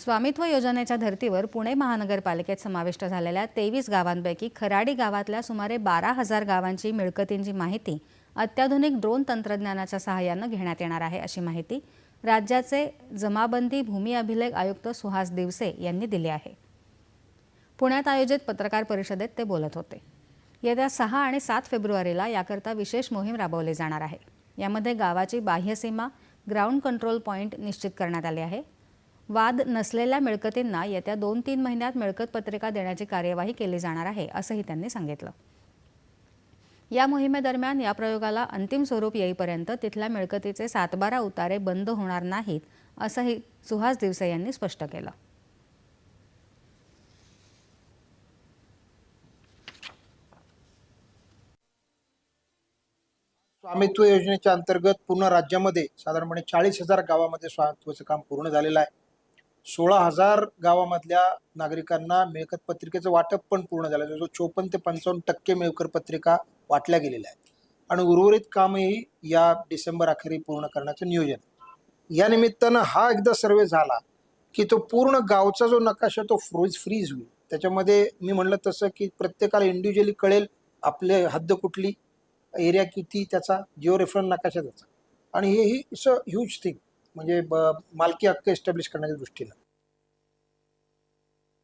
स्वामित्व योजनेच्या धर्तीवर पुणे महानगरपालिकेत समाविष्ट झालेल्या तेवीस गावांपैकी खराडी गावातल्या सुमारे बारा हजार गावांची मिळकतींची माहिती अत्याधुनिक ड्रोन तंत्रज्ञानाच्या सहाय्यानं घेण्यात येणार आहे अशी माहिती राज्याचे जमाबंदी भूमी अभिलेख आयुक्त सुहास दिवसे यांनी दिली आहे. पुण्यात आयोजित पत्रकार परिषदेत ते बोलत होते. येत्या सहा आणि सात फेब्रुवारीला याकरता विशेष मोहीम राबवली जाणार आहे. यामध्ये गावाची बाह्यसीमा ग्राउंड कंट्रोल पॉईंट निश्चित करण्यात आली आहे. वाद नसलेल्या मिळकतींना येत्या दोन तीन महिन्यात मिळकत पत्रिका देण्याची कार्यवाही केली जाणार आहे असंही त्यांनी सांगितलं. या मोहिमेदरम्यान या प्रयोगाला अंतिम स्वरूप येईपर्यंत तिथल्या मिळकतीचे सातबारा उतारे बंद होणार नाहीत असंही सुहास दिवसे यांनी स्पष्ट केलं. स्वामित्व योजनेच्या अंतर्गत पूर्ण राज्यामध्ये साधारणपणे चाळीस हजार गावामध्ये स्वामित्वाचं काम पूर्ण झालेलं आहे. सोळा हजार गावामधल्या नागरिकांना मिळकत पत्रिकेचं वाटप पण पूर्ण झालं जो जवळजवळ चोपन्न ते पंचावन्न टक्के मिळकर पत्रिका वाटल्या गेलेल्या आहेत. आणि उर्वरित कामही या डिसेंबर अखेरी पूर्ण करण्याचं नियोजन या निमित्तानं हा एकदा सर्वे झाला की तो पूर्ण गावचा जो नकाशा तो फ्रोज फ्रीज होईल. त्याच्यामध्ये मी म्हणलं तसं की प्रत्येकाला इंडिव्हिज्युअली कळेल आपले हद्द कुठली एरिया किती त्याचा जिओ रेफरन्स नकाशा त्याचा आणि हे ही इट्स अ ह्यूज थिंग म्हणजे ब- मालकी हक्क एस्टॅब्लिश करण्याच्या दृष्टीनं.